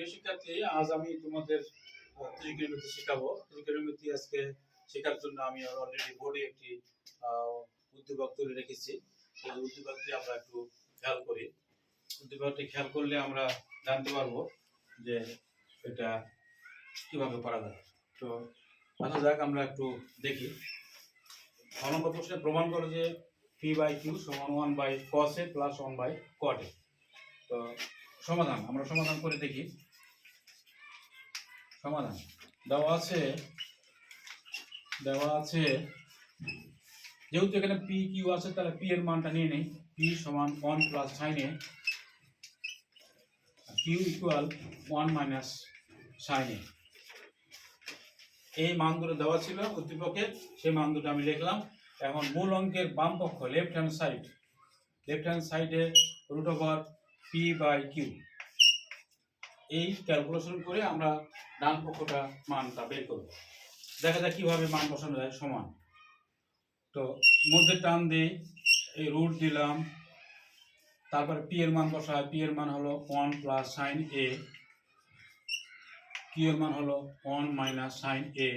প্রিয় শিক্ষার্থী আজ আমি তোমাদের ত্রিকোণমিতি শেখাবো। ত্রিকোণমিতি আজকে শেখার জন্য আমি অলরেডি বোর্ডে একটি উদ্দীপক তৈরি রেখেছি। এই উদ্দীপকটি আমরা একটু খেয়াল করি। উদ্দীপকটি খেয়াল করলে আমরা জানতে পারব যে এটা কীভাবে করা যায়। তো আসা যাক, আমরা একটু দেখি। ছ নম্বর প্রশ্নে প্রমাণ করো যে পি বাই কিউ সমান one by cos plus one by cot তো, সমাধান, আমরা সমাধান করে দেখি। সমাধান। দেওয়া আছে দেওয়া আছে, যেহেতু এখানে পি কিউ আছে, তাহলে পি এর মানটা নিয়ে নেই। পি সমান one plus sine Q equal one minus sine এই মান দুটো দেওয়া ছিল উদ্দীপকে সেই মান দুটো আমি লিখলাম। এখন মূল অঙ্কের বাম পক্ষ left hand side left hand সাইডে root over P by Q এই ক্যালকুলেশন করে আমরা ডান পক্ষটা মানটা বের করব। দেখা যাক কীভাবে মান বসানো যায় সমান। তো মধ্যে টান দিই এই রুট দিলাম। তারপরে পি এর মান বসায়। পি এর মান হলো one plus sine A Q এর মান হলো ওয়ান মাইনাস সাইন এ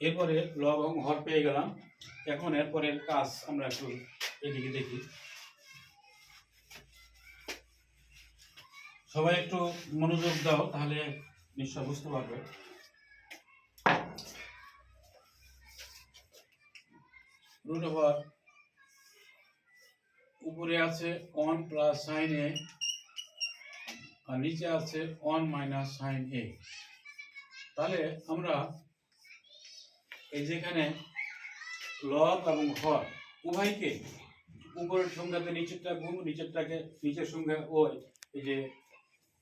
এরপরে লব এবং হর পেয়ে গেলাম। এখন এরপরের কাজ আমরা একটু এদিকে দেখি। সবাই একটু মনোযোগ দাও, তাহলে নিশ্চয় বুঝতে পারবে। রুট ওভার উপরে আছে ওয়ান প্লাস সাইন এ আর নিচে আছে ওয়ান মাইনাস সাইন এ তাহলে আমরা এই যেখানে লব এবং হর, উভয়কে উপরের সংখ্যাতে নিচেরটা গুণ, নিচেরটাকে, নিচের সংখ্যা ওই এই যে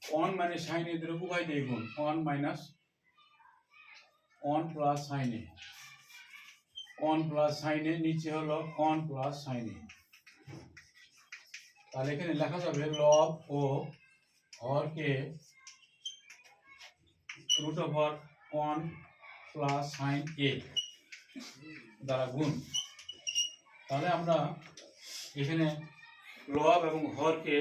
ওয়ান মাইনাস সাইন উভয় দিয়ে গুণ one minus one plus sine one plus sine নিচে হলো ওয়ান প্লাস সাইন এ। তাহলে এখানে লেখা যাবে লব ও হরকে root over one plus sine A দ্বারা গুণ। তাহলে আমরা এখানে লব এবং হরকে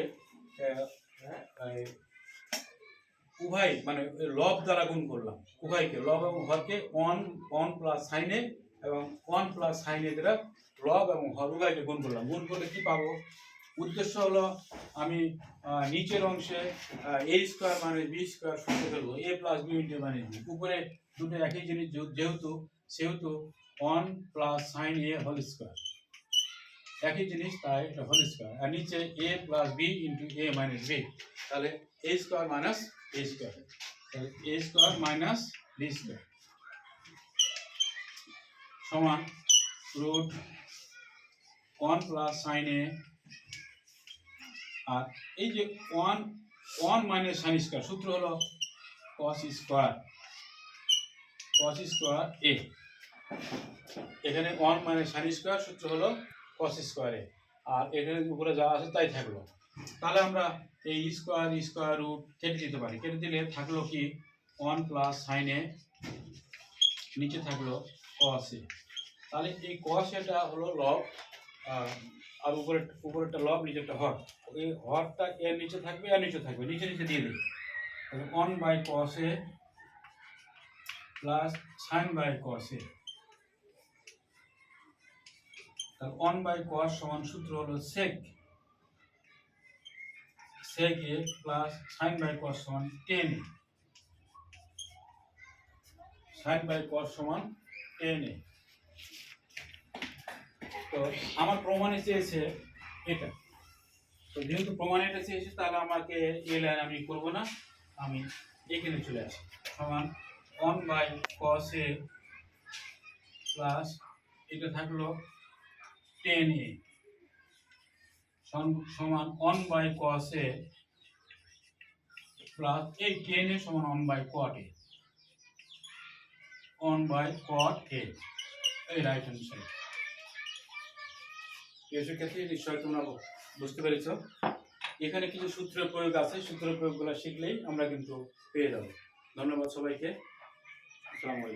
উভয় মানে লব দ্বারা গুণ করলাম। উভয়কে, লব এবং হরকে ওয়ান ওয়ান প্লাস সাইনে এবং ওয়ান প্লাস সাইনে দ্বারা লব এবং হর উভয়কে গুণ করলাম। গুণ করলে কি পাবো? উদ্দেশ্য হলো আমি নিচের অংশে এ স্কোয়ার মানে বি স্কোয়ার সূত্র ফেলব এ প্লাস বি ইন্টু মানে বি উপরে দুটো একই জিনিস যেহেতু- সেহেতু one plus sine A whole square একই জিনিস, তাই হোল স্কোয়ার আর নিচে A plus B into A minus B তাহলে A square minus A square তাহলে A square minus B square সমান root one plus sine A আর এই যে one one minus sine square সূত্র হলো কস স্কোয়ার কস স্কোয়ার এ এখানে one minus sine square সূত্র হলো কস স্কোয়ারে আর এখানে উপরে যা আছে তাই থাকল। তাহলে আমরা এই স্কোয়ার স্কোয়ার রুট কেটে দিতে পারি। কেটে দিলে থাকল কি? ওয়ান প্লাস সাইনে নিচে থাকল কস তাহলে এই কস এটা হলো লব আর উপরে উপরে উপরেরটা লব নিচেরটা হর। এই হরটা এর নিচে থাকবে আর নিচে থাকবে। নিচে নিচে দিয়ে দেবে। তাহলে one by cos plus sine by cos তাহলে ওয়ান বাই কস সমান সূত্র হলো sec sec A plus sine by cos সমান tan A. Sine by cos সমান টেন এ। তো আমার প্রমাণে চেয়েছে এটা। তো যেহেতু প্রমাণ এটা চেয়েছে তাহলে আমাকে এ লাইন আমি করব না। আমি এখানে চলে আসি। সমান one by cos A plus এটা থাকল টেন এ। সমান one by cos A plus এই টেন এ সমান one by cot A one by cot A এই রাইট হ্যান্ড সাইড ক্ষেত্রে নিশ্চয় তোমরা বুঝতে পেরেছ। এখানে কিছু সূত্র প্রয়োগ আছে, সূত্র প্রয়োগগুলো শিখলেই আমরা কিন্তু পেয়ে যাব। ধন্যবাদ সবাইকে। আসসালামু আলাইকুম।